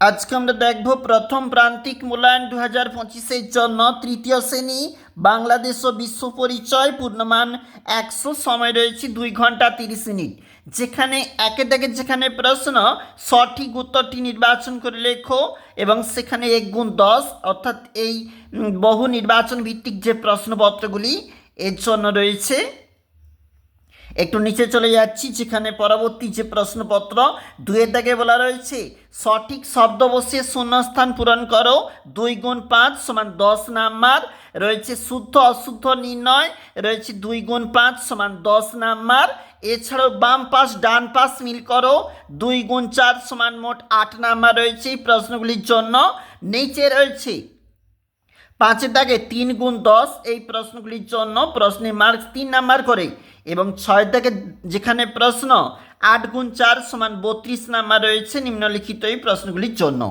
আজকে আমরা দেখব প্রথম প্রান্তিক মূল্যায়ন দু হাজার পঁচিশের জন্য তৃতীয় শ্রেণি, বাংলাদেশ ও বিশ্ব পরিচয়, পূর্ণমান একশো সময় রয়েছে, দুই ঘণ্টা তিরিশ মিনিট। যেখানে একে দেখে যেখানে প্রশ্ন, সঠিক উত্তরটি নির্বাচন করে লেখো এবং সেখানে এক গুণ দশ, অর্থাৎ এই বহু নির্বাচন ভিত্তিক যে প্রশ্নপত্রগুলি, এর জন্য রয়েছে একটু নিচে চলে যাচ্ছি, যেখানে পরবর্তী যে প্রশ্নপত্র দুয়ের দাগে বলা রয়েছে, সঠিক শব্দ বসিয়ে শূন্যস্থান পূরণ করো, দুই গুণ পাঁচ সমান দশ নাম্বার, রয়েছে শুদ্ধ অশুদ্ধ নির্ণয়, রয়েছে দুই গুণ পাঁচ সমান দশ নাম্বার, এছাড়াও বাম পাশ, ডান পাশ মিল করো, দুই গুণ চার সমান মোট আট নাম্বার রয়েছে এই প্রশ্নগুলির জন্য, নিচে রয়েছে পাঁচের দাগে তিন গুণ দশ এই প্রশ্নগুলির জন্য প্রশ্নে মার্কস তিন নাম্বার করে এবং ছয়ের দাগে যেখানে প্রশ্ন আট গুণ চার সমান বত্রিশ নাম্বার রয়েছে নিম্নলিখিত এই প্রশ্নগুলির জন্য।